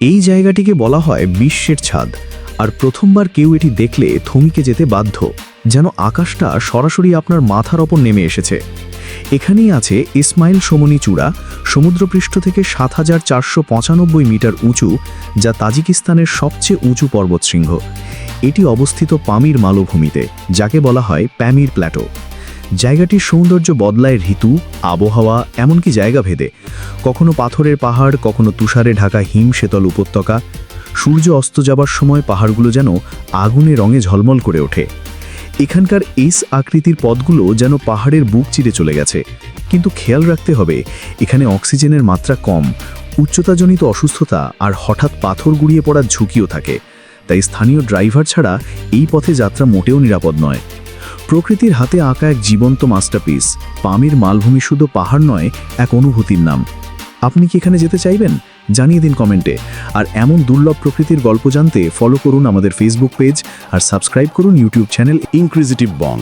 এই জায়গাটিকে বলা হয় বিশ্বের ছাদ। আর প্রথমবার কেউ এটি দেখলে থমকে যেতে বাধ্য, যেন আকাশটা সরাসরি আপনার মাথার ওপর নেমে এসেছে। এখানেই আছে ইসমাইল সমনি চূড়া, সমুদ্রপৃষ্ঠ থেকে সাত হাজার চারশো পঁচানব্বই মিটার উঁচু, যা তাজিকিস্তানের সবচেয়ে উঁচু পর্বতশৃঙ্গ। এটি অবস্থিত পামির মালভূমিতে, যাকে বলা হয় প্যামির প্ল্যাটো। জায়গাটির সৌন্দর্য বদলায় ঋতু আবহাওয়া, এমনকি জায়গা ভেদে। কখনো পাথরের পাহাড়, কখনো তুষারে ঢাকা হিম শীতল উপত্যকা। সূর্য অস্ত যাবার সময় পাহাড়গুলো যেন আগুনে রঙে ঝলমল করে ওঠে। এখানকার এস আকৃতির পথগুলো যেন পাহাড়ের বুক চিরে চলে গেছে। কিন্তু খেয়াল রাখতে হবে, এখানে অক্সিজেনের মাত্রা কম, উচ্চতাজনিত অসুস্থতা আর হঠাৎ পাথর গুড়িয়ে পড়ার ঝুঁকিও থাকে। তাই স্থানীয় ড্রাইভার ছাড়া এই পথে যাত্রা মোটেও নিরাপদ নয়। প্রকৃতির হাতে আঁকা এক জীবন্ত মাস্টারপিস। পামির মালভূমি শুধু পাহাড় নয়, এক অনুভূতির নাম। আপনি কি এখানে যেতে চাইবেন? জানিয়ে দিন কমেন্টে। আর এমন দুর্লভ প্রকৃতির গল্প জানতে ফলো করুন আমাদের ফেসবুক পেজ আর সাবস্ক্রাইব করুন ইউটিউব চ্যানেল ইনক্রিজিটিভ বং